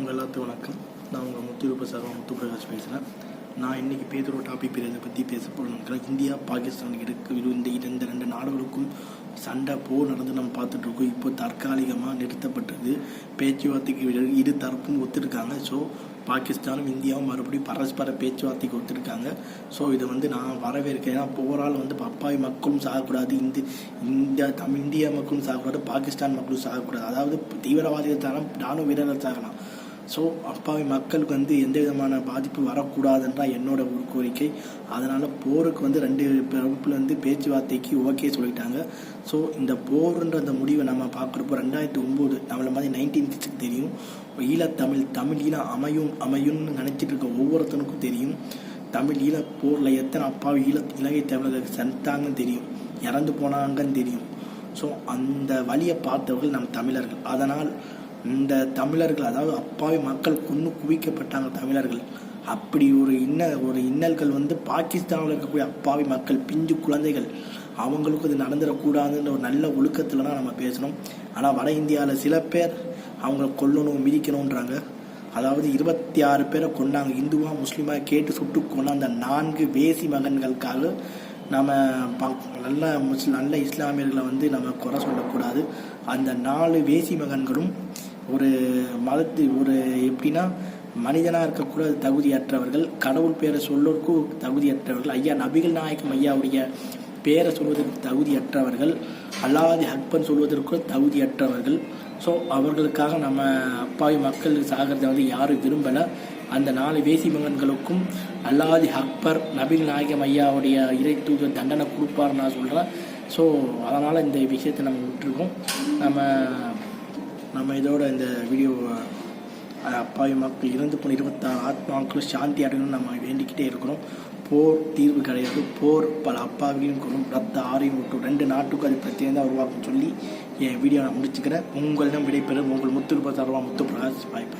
உங்கள் எல்லாத்துக்கும் வணக்கம். நான் உங்கள் முத்துரூப சர்வா முத்து பிரகாஷ் பேசுகிறேன் நான் இன்னைக்கு பேசுகிற டாபிக் பேர் பற்றி பேச போகிறேன் இந்தியா பாகிஸ்தான் இருக்கு இந்த இந்த ரெண்டு நாடுகளுக்கும் சண்டை போர் நடந்து நம்ம பார்த்துட்ருக்கோம் இப்போ தற்காலிகமாக நிறுத்தப்பட்டது. பேச்சுவார்த்தைக்கு இரு- தரப்பும் ஒத்துருக்காங்க. ஸோ பாகிஸ்தானும் இந்தியாவும் மறுபடியும் பரஸ்பர பேச்சுவார்த்தைக்கு ஒத்துருக்காங்க. ஸோ இதை வந்து நான் வரவேற்கிறேன். ஏன்னா போரால் வந்து பப்பாய் மக்களும் சாகக்கூடாது இந்த இந்தியா தமிழ் இந்தியா மக்களும் சாகக்கூடாது பாகிஸ்தான் மக்களும் சாகக்கூடாது. அதாவது தீவிரவாதிகள் சாகலாம் ராணுவ வீரர்கள் சாகலாம். ஸோ அப்பாவி மக்களுக்கு வந்து எந்த விதமான பாதிப்பு வரக்கூடாதுன்றா என்னோட ஒரு கோரிக்கை. அதனால் போருக்கு வந்து ரெண்டு பிரபுல வந்து பேச்சுவார்த்தைக்கு ஓகே சொல்லிட்டாங்க. ஸோ இந்த போருன்ற அந்த முடிவை நம்ம பார்க்குறப்போ ரெண்டாயிரத்தி ஒம்பது நம்மளை மாதிரி நைன்டீன் சிக்ஸ்க்கு தெரியும். ஈழத்தமிழ் தமிழ் ஈழம் அமையும் அமையும்னு நினச்சிட்டு இருக்க ஒவ்வொருத்தனுக்கும் தெரியும். தமிழ் ஈழ போரில் எத்தனை அப்பாவி ஈழ இலங்கை தமிழர்கள் செத்தாங்கன்னு தெரியும். இறந்து போனாங்கன்னு தெரியும். ஸோ அந்த வழியை பார்த்தவர்கள் நம் தமிழர்கள். அதனால் இந்த தமிழர்கள் அதாவது அப்பாவி மக்கள் கொன்று குவிக்கப்பட்டாங்க தமிழர்கள். அப்படி ஒரு இன்ன ஒரு இன்னல்கள் வந்து பாகிஸ்தானில் இருக்கக்கூடிய அப்பாவி மக்கள் பிஞ்சு குழந்தைகள் அவங்களுக்கும் இது நடந்துடக்கூடாதுன்ற ஒரு நல்ல ஒழுக்கத்தில் தான் நம்ம பேசணும். ஆனால் வட இந்தியாவில் சில பேர் அவங்கள கொல்லணும் மிதிக்கணுன்றாங்க அதாவது இருபத்தி ஆறு பேரை கொண்டாங்க இந்துவா முஸ்லீமா கேட்டு சுட்டு கொண்ட அந்த நான்கு வேசி மகன்களுக்காக நம்ம நல்ல முஸ்லி நல்ல இஸ்லாமியர்களை வந்து நம்ம குறை சொல்லக்கூடாது. அந்த நாலு வேசி மகன்களும் ஒரு மதத்து ஒரு எப்படின்னா மனிதனாக இருக்கக்கூட தகுதியற்றவர்கள். கடவுள் பேரை சொல்லோருக்கும் தகுதியற்றவர்கள். ஐயா நபிகள் நாயகம் ஐயாவுடைய பேரை சொல்வதற்கு தகுதியற்றவர்கள். அல்லாதி ஹக்பன் சொல்வதற்கு தகுதியற்றவர்கள். ஸோ அவர்களுக்காக நம்ம அப்பாவி மக்கள் சாகிறத வந்து யாரும் விரும்பலை. அந்த நாலு வேசி மகன்களுக்கும் அல்லாதி அக்பர் நபில் நாயகம் ஐயாவுடைய இறை தூதர் தண்டனை கொடுப்பார் நான் சொல்கிறேன் ஸோ அதனால் இந்த விஷயத்தை நம்ம விட்டுருக்கோம். நம்ம நம்ம இதோட இந்த வீடியோ அப்பாவி மக்கள் இறந்து போன இருபத்தாறு ஆத்மாக்களும் சாந்தி அடையணும்னு நம்ம வேண்டிக்கிட்டே இருக்கிறோம். போர் தீர்வு கிடையாது. போர் பல அப்பாவிகளும் கொள்ளும் ரத்த ஆரையும் விட்டும் ரெண்டு நாட்டுக்கும் அது பிரச்சனை தான் உருவாக்கும் சொல்லி என் வீடியோ நான் முடிச்சுக்கிறேன். உங்களிடம் விடைபெறும். உங்கள் முத்து ரூபாய் தருவா முத்து பிரகாஷ் வாய்ப்பு.